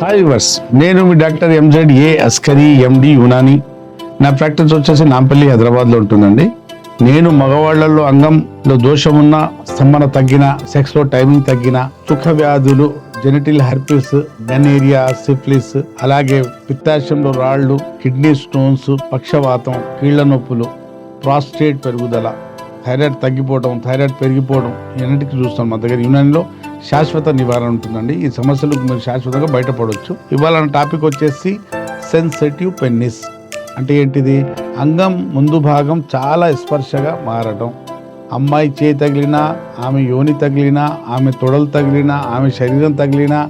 Hi వర్స్ నేను మీ doctor MZ A Askari MD Unani నా ప్రాక్టీస్ వచ్చేసి నాంపల్లి హైదరాబాద్లో ఉంటుందండి. నేను మగవాళ్ళలో అంగంలో దోషం ఉన్న స్తంభన తగ్గిన సెక్స్లో టైమింగ్ తగ్గిన సుఖ వ్యాధులు జెనిటిల్ హెర్పిస్ గనేరియా సిఫ్లిస్ అలాగే పిత్తాశయంలో రాళ్ళు కిడ్నీ స్టోన్స్ పక్షవాతం కీళ్ళ నొప్పులు ప్రాస్టేట్ పెరుగుదల థైరాయిడ్ తగ్గిపోవడం థైరాయిడ్ పెరిగిపోవడం ఇవన్నిటికి చూస్తాం మా దగ్గర యునానిలో శాశ్వత నివారణ ఉంటుందండి. ఈ సమస్యలకు మీరు శాశ్వతంగా బయటపడవచ్చు ఇవాళ టాపిక్ వచ్చేసి సెన్సిటివ్ పెన్నిస్. అంటే ఏంటిది? అంగం ముందు భాగం చాలా స్పర్శగా మారడం అమ్మాయి చేయి తగిలినా ఆమె యోని తగిలినా ఆమె తొడలు తగిలినా ఆమె శరీరం తగిలినా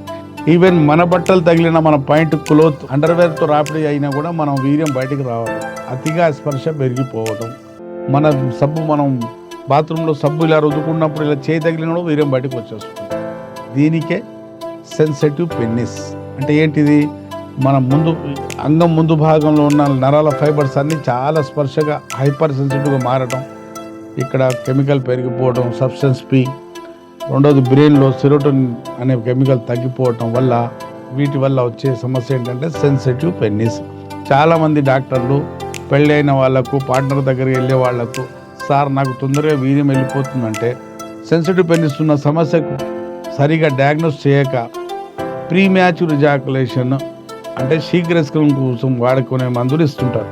ఈవెన్ మన బట్టలు తగిలిన మన పాయింట్ క్లోత్ అండర్వేర్తో రాపిడి అయినా కూడా మనం వీర్యం బయటికి రావడం అతిగా స్పర్శ పెరిగిపోవడం మన సబ్బు మనం బాత్రూంలో సబ్బు ఇలా రుద్దుకున్నప్పుడు ఇలా చేయి తగిలినప్పుడు వీర్యం బయటకు వచ్చేస్తుంది. దీనికే సెన్సిటివ్ పెన్నిస్ అంటే ఏంటిది? మన ముందు అంగం ముందు భాగంలో ఉన్న నరాల ఫైబర్స్ అన్నీ చాలా స్పర్శగా హైపర్ సెన్సిటివ్గా మారడం ఇక్కడ కెమికల్ పెరిగిపోవడం సబ్స్టెన్స్ పి రెండోది బ్రెయిన్లో సిరోటోన్ అనే కెమికల్ తగ్గిపోవటం వల్ల వీటి వల్ల వచ్చే సమస్య ఏంటంటే సెన్సిటివ్ పెన్నిస్ చాలామంది డాక్టర్లు పెళ్ళైన వాళ్ళకు పార్ట్నర్ దగ్గరికి వెళ్ళే వాళ్ళకు సార్ నాకు తొందరగా వీర్యం వెళ్ళిపోతుందంటే సెన్సిటివ్ పెన్నిస్ ఉన్న సమస్యకు సరిగా డయాగ్నోస్ చేయక ప్రీ మ్యాచ్యూర్ రిజాకులేషన్ అంటే శీఘ్రస్కరం కోసం వాడుకునే మందులు ఇస్తుంటారు.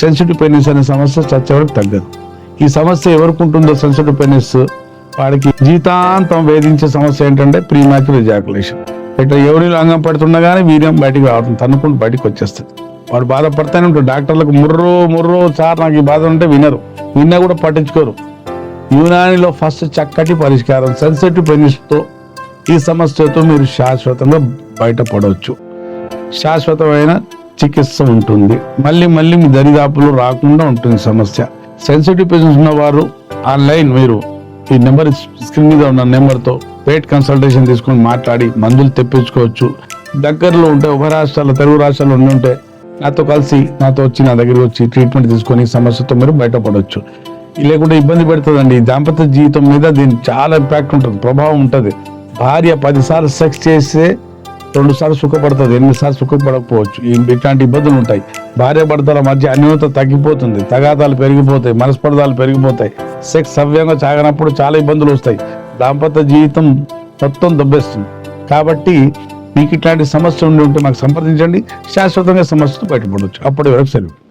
సెన్సిటివ్ పెనిస్ అనే సమస్య చచ్చే వరకు తగ్గదు. ఈ సమస్య ఎవరికి ఉంటుందో సెన్సిటివ్ పెన్నిస్ వాడికి జీతాంతం వేధించే సమస్య ఏంటంటే ప్రీ మ్యాచ్యూర్ రిజాకులేషన్ ఇట్లా ఎవరిలో అంగం పడుతుండగానే వీర్యం బయటికి రావడం తన్నుకుంటూ బయటికి వచ్చేస్తుంది. వాడు బాధపడతానే ఉంటాడు. డాక్టర్లకు ముర్రో ముర్రో సార్ నాకు ఈ బాధ ఉంటే వినరు. విన్నా కూడా పట్టించుకోరు. యునానిలో ఫస్ట్ చక్కటి పరిష్కారం సెన్సిటివ్ పెనిస్తో ఈ సమస్యతో మీరు శాశ్వతంగా బయటపడవచ్చు శాశ్వతమైన చికిత్స ఉంటుంది. మళ్ళీ మళ్ళీ మీ దరిదాపులు రాకుండా ఉంటుంది సమస్య. సెన్సిటివ్ పేషెంట్స్ ఉన్నవారు ఆన్లైన్ మీరు ఈ నెంబర్ స్క్రీన్ మీద ఉన్న నెంబర్తో పేట్ కన్సల్టేషన్ తీసుకొని మాట్లాడి మందులు తెప్పించుకోవచ్చు. దగ్గరలో ఉంటే ఉభయ రాష్ట్రాల్లో తెలుగు రాష్ట్రాల్లో ఉండి ఉంటే నాతో కలిసి నాతో వచ్చి నా దగ్గరికి వచ్చి ట్రీట్మెంట్ తీసుకొని సమస్యతో మీరు బయటపడవచ్చు లేకుండా లేకుంటే ఇబ్బంది పెడుతుందండి. దాంపత్య జీవితం మీద దీని చాలా ఇంపాక్ట్ ఉంటుంది ప్రభావం ఉంటుంది. భార్య పదిసార్లు సెక్స్ చేస్తే రెండు సార్లు సుఖపడుతుంది ఎన్నిసార్లు సుఖపడకపోవచ్చు. ఇట్లాంటి ఇబ్బందులు ఉంటాయి. భార్య భర్తల మధ్య అన్యోన్యత తగ్గిపోతుంది తగాదాలు పెరిగిపోతాయి మనస్పర్ధాలు పెరిగిపోతాయి. సెక్స్ సవ్యంగా సాగనప్పుడు చాలా ఇబ్బందులు వస్తాయి. దాంపత్య జీవితం మొత్తం దెబ్బేస్తుంది. కాబట్టి మీకు ఇట్లాంటి సమస్య ఉండి ఉంటే మాకు సంప్రదించండి. శాశ్వతంగా సమస్యతో బయటపడవచ్చు. అప్పటి వరకు సెలవు.